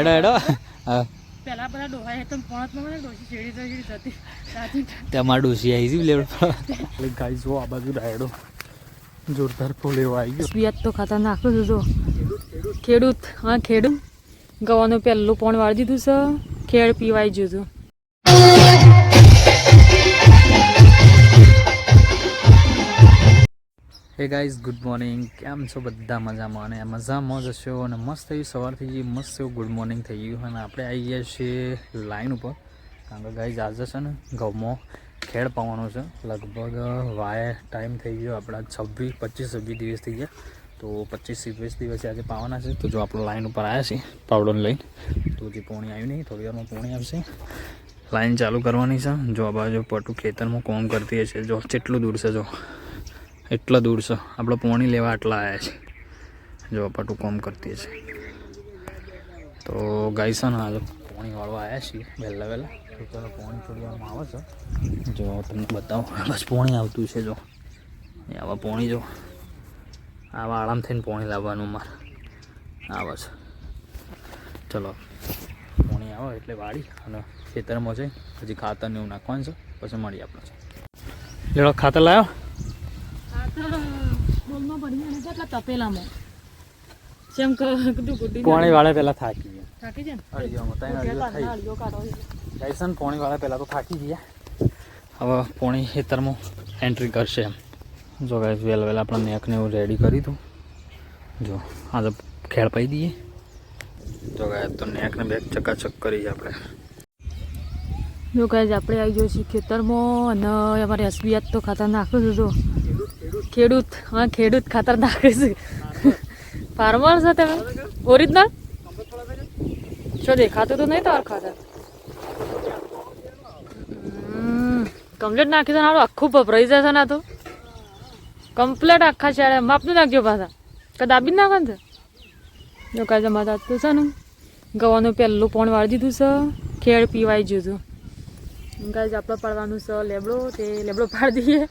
એડો એડો. હા. પેલા બધા હે તો પોણતમાં ડોસી શેડી તો શેડી જતી. સાચી તમાર ડોસી આવી છે લેવડ ગાઈ જો આ બાજુ રાયડો જોરદાર ફૂલ એવો આવી ગયો. વ્યાજ તો ખતરનાક છે છું જો. ખેડૂત હા ખેડૂત. ગવાનું પહેલું પોણ વાળી દીધું છે. ખેડ પીવાઈ ગયું હતું. હે ગાઈઝ ગુડ મોર્નિંગ કેમ છો બધા મજામાં? અને મજામાં જ હશો અને મસ્ત થયું સવારથી જે મસ્ત એવું ગુડ મોર્નિંગ થઈ ગયું અને આપણે આવી ગયા છીએ લાઈન ઉપર. કારણ કે ગાઈઝ આજે છે ને ઘઉંમાં ખેડ પાવાનો છે. લગભગ વાય ટાઈમ થઈ ગયો. આપણા છવ્વીસ, પચીસ છવ્વીસ દિવસ થઈ ગયા. તો પચીસ છવ્વીસ દિવસે આજે પાવાના છે. તો જો આપણે લાઈન ઉપર આવ્યા છીએ પાવડોને લઈને. તો જે પોણી આવ્યું નહીં. થોડી વારમાં પોણી આવશે. લાઈન ચાલુ કરવાની છે. જો આ બાજુ પટુ ખેતરમાં કોમ કરતી હશે. જો, કેટલું દૂર છે, જો. એટલા દૂર છે. આપણે પોણી લેવા આટલા આવ્યા છે. જો પટુ કોમ કરતી હશે. તો ગાઈ છે ને આજે પોણી વાળવા આવ્યા છીએ, વહેલા વહેલા. તો પોણી છોડવામાં આવે છે. જો તમને બતાવો બસ પોણી આવતું છે, જો. આવા પોણી જો. આવા આરામ થઈને પોણી લાવવાનું મારે આવે છે ચલો. પોણી આવે એટલે વાળી અને ખેતરમાં જઈ, પછી ખાતર ને એવું નાખવાનું છે, પછી મળીએ આપણે. લેડો ખાતર લાવ્યો બોલમાં પડી અને કેટલા તપેલામાં? જેમ કે કીધું ગુડી પાણી વાળા પેલા થાકી ગયા. થાકી જાય ને? અડીઓમાં ત્રણ અડીઓ થઈ જઈશન પોણી વાળા પહેલાં તો થાકી ગયા. હવે પોણી ખેતરમાં એન્ટ્રી કરશે એમ. જો ગાઈસ વહેલા વહેલા આપણે નેકને એવું રેડી કરી દઉં. જો આજે તો ખેડ પાઈ દઈએ. જો ગાય તો નેકને બેગ ચકાચક કરી આપણે. જો કાંઈ આપણે આવી ગયો છીએ ખેતરમાં અને અમારે એસબીઆઈ તો ખાતર નાખ્યું જો. ખેડૂત, હા, ખેડૂત ખાતર નાખે છે. ફાર્મર છો તમે? ઓરિજિનલ શું દેખાતું તો નહીં તમારું ખાતર? કમ્પ્લેટ નાખી દો હારું, આખું ભભરાઈ જશે ને તો. કમ્પ્લેટ આખા ચારે માપનું નાખજો પાછા. કે દાબી નાખો ને જો કાંઈ માતા તો છે ને, ગવાનું પહેલું પોણ વાળી દીધું છે, ખેડ પીવાઈ ગયું હતું. ગાઈઝ આપણે પાડવાનું છે, લેબડો, તે લેબડો પાડી દઈએ.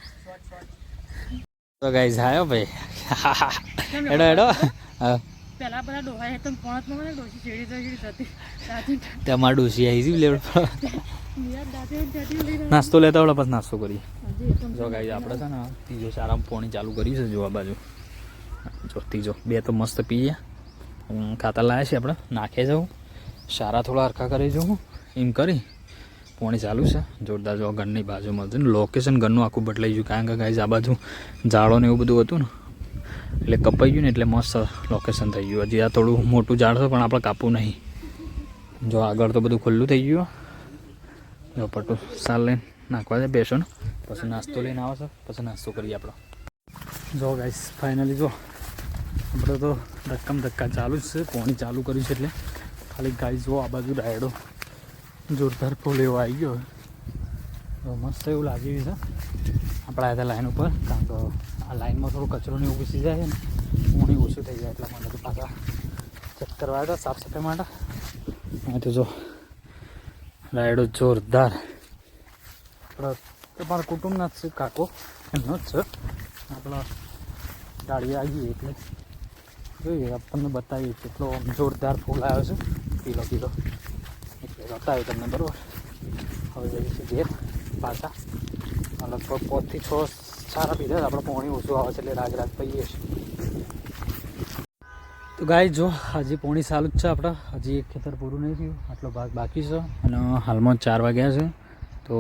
તો ગાઈઝ આવ્યો ભાઈ. એડો એડો પેલા બધા ડોહાય તો પોણતમાં મને ડોસી શેડી તો શેડી જતી સાચી ત્યાં મારા ડોસી આવી જી લેવડ નાસ્તો લેતા આવડે પછી નાસ્તો કરીએ. જો ગાઈઝ આપણે છે ને ત્રીજો સારામાં પોણી ચાલુ કર્યું છે જો આ બાજુ. જો ત્રીજો. બે તો મસ્ત પીએ. હું ખાતર લાવ્યા છે આપણે નાખે જાઉં સારા થોડા હરખા કરી જવું એમ કરી. પોણી ચાલુ છે. જોરદાર જો ઘરની બાજુમાં હતું ને લોકેશન ઘરનું આખું બદલાઈ ગયું. કારણ કે ગાઈઝ આ બાજુ ઝાડો ને એવું બધું હતું ને, એટલે કપાઈ ગયું ને એટલે મસ્ત લોકેશન થઈ ગયું. હજી આ થોડું મોટું ઝાડ છે, પણ આપણે કાપવું નહીં. જો આગળ તો બધું ખુલ્લું થઈ ગયું. જો પટુ સાલ લઈને નાખવા છે બેસો ને. પછી નાસ્તો લઈને આવે છે. પછી નાસ્તો કરીએ આપણો. જો ગાઈસ ફાઇનલી જો આપણે તો ધક્કમ ધક્કા ચાલુ જ છે. પોણી ચાલુ કર્યું છે એટલે. ખાલી ગાય જો આ બાજુ રાયડો જોરદાર ફૂલ એવો આવી ગયો તો મસ્ત એવું લાગી રહ્યું છે. આપણે આવ્યા લાઈન ઉપર, કારણ કે આ લાઈનમાં થોડું કચરો ને એવું ઘૂસી જાય ને, ઊણી ઓછું થઈ જાય એટલા માટે પાછા ચેક કરવા આવ્યા સાફ સફાઈ માટે. તો જો, રાયડો જોરદાર. તમારા કુટુંબના જ છે, કાકો, એમનો જ છે. આપણા ગાડી આવીએ એટલે જોઈએ આપણને બતાવીએ કેટલો જોરદાર ફૂલ આવ્યો છે. પીલો એટલે બતાવ્યું તમને બરાબર? હવે છીએ ઘેર, પાછા. લગભગ પાંચથી છ સારા પીધા આપણે પોણી ઓછું આવે છે એટલે રાગ રાગ પહીએ છીએ. તો ગાય જો હજી પોણી સારું જ છે આપણે. હજી એક ખેતર પૂરું નહીં થયું, આટલો ભાગ બાકી છે. અને હાલમાં ચાર વાગ્યા છે. તો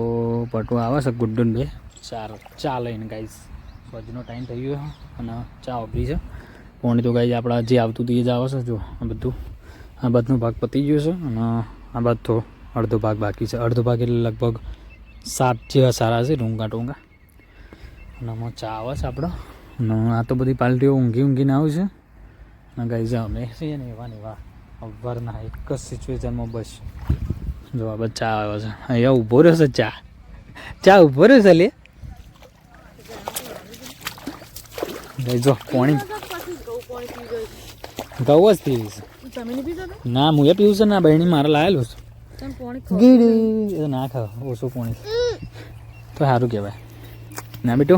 પટુ આવે છે, ગુડ્ડુન બે. ચાર, ચા લઈને ગાઈસ. સજનો ટાઈમ થઈ ગયો અને ચા ઉભરી છે. પોણી તો ગાઈ આપણા જે આવતું હતું એ જ આવે છે, જો, આ બધું. આ બધું ભાગ પતી ગયો છે અને આ બધો અડધો ભાગ બાકી છે. અડધો ભાગ એટલે લગભગ સાત જેવા સારા છે ટૂંકા ટૂંકા અને આમાં ચા આવે છે આપણો. અને આ તો બધી પાલટીઓ ઊંઘી ઊંઘીને આવે છે. અને જાઓ અમે છીએ ને એવા ને એવા અવરના એક જ સિચ્યુએશનમાં બસ. જો આ બધા ચા આવ્યો છે. અહીંયા ઊભો રહ્યો છે ચા. ચા ઊભો રહ્યો છે લે. ગાઈ જો પાણી. ઘઉં જ પીવી છે. ના હું એ પીવું છે ના બહેણી મારે લાયેલું છે. ગીડ ના ખાવ ઓછું પાણી. તો સારું કહેવાય. ના બેટો?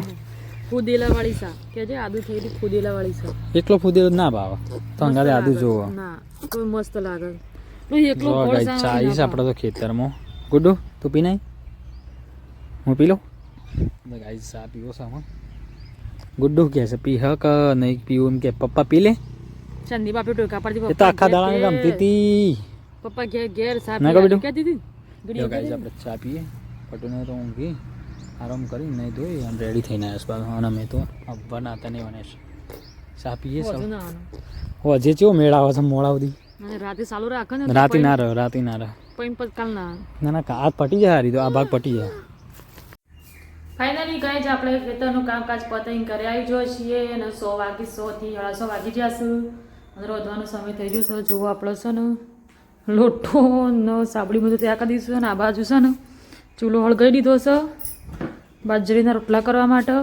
ફુદેલા વાળી શાક. કે છે આદુ થઈ હતી ફુદેલા વાળી શાક. એકલો ફૂદેલો ના ભાવે. તો અંગારે આદુ જોવો. ના તો મસ્ત લાગે. એકલો ચાઈસ આપણે તો ખેતરમાં. ગુડ્ડુ તું પી હું પી લઉં? તો ગાઈ ચા પીવો છે ગુડ્ડુ કહે છે પી હક નહીં પીવું. એમ કે પપ્પા પી લે. સંદીપ આપણે ટોકા પરથી એ તો આખા દાડાની રમતી હતી. પપ્પા ઘેર ઘેર સાફ? કહેતી હતી જો ગાઈસ આપણે ચા પીએ. પટુને તો ઊંઘી આરામ કરી નહીં ધોઈ અને રેડી થઈને આવ્યા પાછા. અને અમે તો અબ્બા નાતા નહીં બને છે. ચા પીએ ઓ હજી ચેવો મેળ આવે છે મોડા સુધી? રાતે ચાલુ રાખે ને? રાતે ના રહે રાતે ના રહે. પણ પછી કાલ ના ના ના આ પટી જાય હારી તો આ ભાગ પટી જાય. ફાઇનલી ગઈ જ આપણે ખેતરનું કામકાજ પતાવીને કરી આવી જોઈએ છીએ અને સો વાગી સો થી સાડા સો વાગી જશે રોધવાનો સમય થઈ ગયો છે. જોવો આપણો છે ને, લોટો ને સાબડી બધું ત્યાં કરી દઈશું અને આ બાજુ છે ને, ચૂલો હળગાઈ દીધો છે, બાજરીના રોટલા કરવા માટે.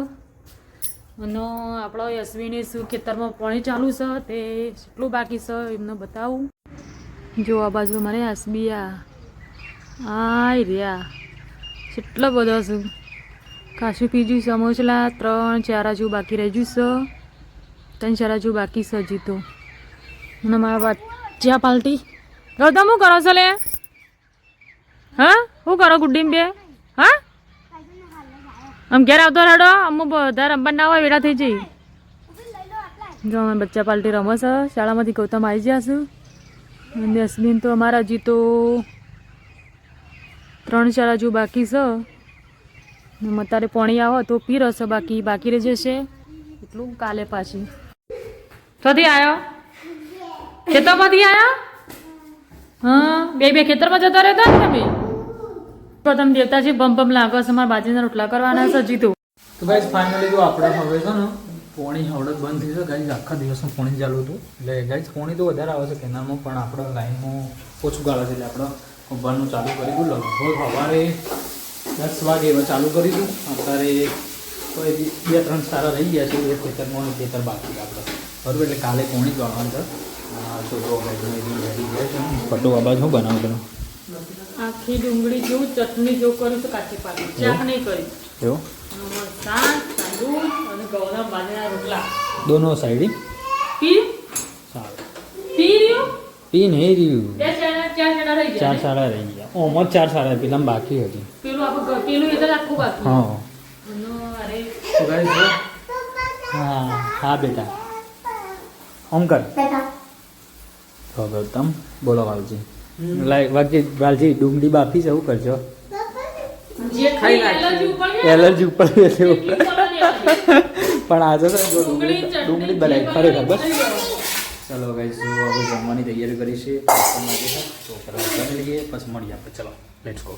અને આપણો યશવીની શું ખેતરમાં પાણી ચાલુ છે તે કેટલું બાકી છે એમને બતાવું. જો આ બાજુ મારે હસબિયા આ રહ્યા કેટલો બધો છે. કાશું પીજું સમોસલા ત્રણ, ચાર હજુ બાકી રહી ગયું છે. ત્રણ, ચાર આજુ બાકી છે હજી અને મારા બચ્ચા પાલટી. ગૌતમ શું કરો છો લે? હા? શું કરો ગુડ્ડીમ બે? હા? આમ ઘેર આવતો રેડો અમુક બધા રમવા ના હોય, વેડા થઈ જઈ. જો અમે બચ્ચા પાલટી રમે છે. શાળામાંથી ગૌતમ આવી ગયા છું. અને અશ્વિન તો અમારા હજી તો ત્રણ ચાર હજુ બાકી છે. અત્યારે પાણી આવો તો પી રહેશે બાકી. બાકી રહી જશે. એટલું કાલે પાછી. ક્યાંથી આવ્યો ખેતરમાંથી આયા? હા, બે બે ખેતરમાં જતા રહેતા ને તમે? તમે દેવતાજી ભમ બમ લાગો છે, મારા બાજરીના રોટલા કરવાના છે, જીતું. તો ગાઈસ ફાઇનલી જો આપણે હવે છે ને, પોણી હવડત બંધ થઈ છે. ગાઈસ આખા દિવસમાં પોણી ચાલુ હતું. એટલે ગાઈસ પોણી તો વધારે આવે છે કેનાલમાં પણ આપણે લાઈનમાં ઓછું ગાળે છે. એટલે આપણે ઉભારનું ચાલુ કરી દઉં લગભગ સવારે દસ વાગે એવા ચાલુ કરી દઉં અત્યારે બે ત્રણ સારા રહી ગયા છે. એ ખેતરમાં ખેતર બાકી આપણે. બરાબર એટલે કાલે કોણી જવાનું છે? રેડી પટો બાબા શું બનાવું તમે? આખી ડુંગળી જેવું ચટણી જેવું કરું તો કાચી પાકી ચાક નહીં કરી. એવું? શાક સાંદું અને ગૌના બાજરીના રોટલા. દોનો સાઈડ પી? સારું. પી રહ્યો? પી નહીં રહ્યું. ચાર ચાર જણા રહી ચાર ગયા સાડા રહી ગયા. ઓમ ચાર સાડા પેલા બાકી હતી. પેલું આપણે પેલું એ તો આખું બાકી. હા. અને અરે. તો guys, જો. હા હા બેટા. ઓમ કર તો ગૌતમ બોલો વાલજી. લાઈક વાલજી વાલજી ડુંગળી બાફી છે એવું કરજો? એલર્જી ઉપર. પણ આજે જો ડુંગળી, બનાવી. ખરે લેવાનું. ચલો ગાઈસ હવે જમવાની તૈયારી કરીશ. તો કરવા જઈએ પછી મળીએ આપણે. ચલો લેટ્સ ગો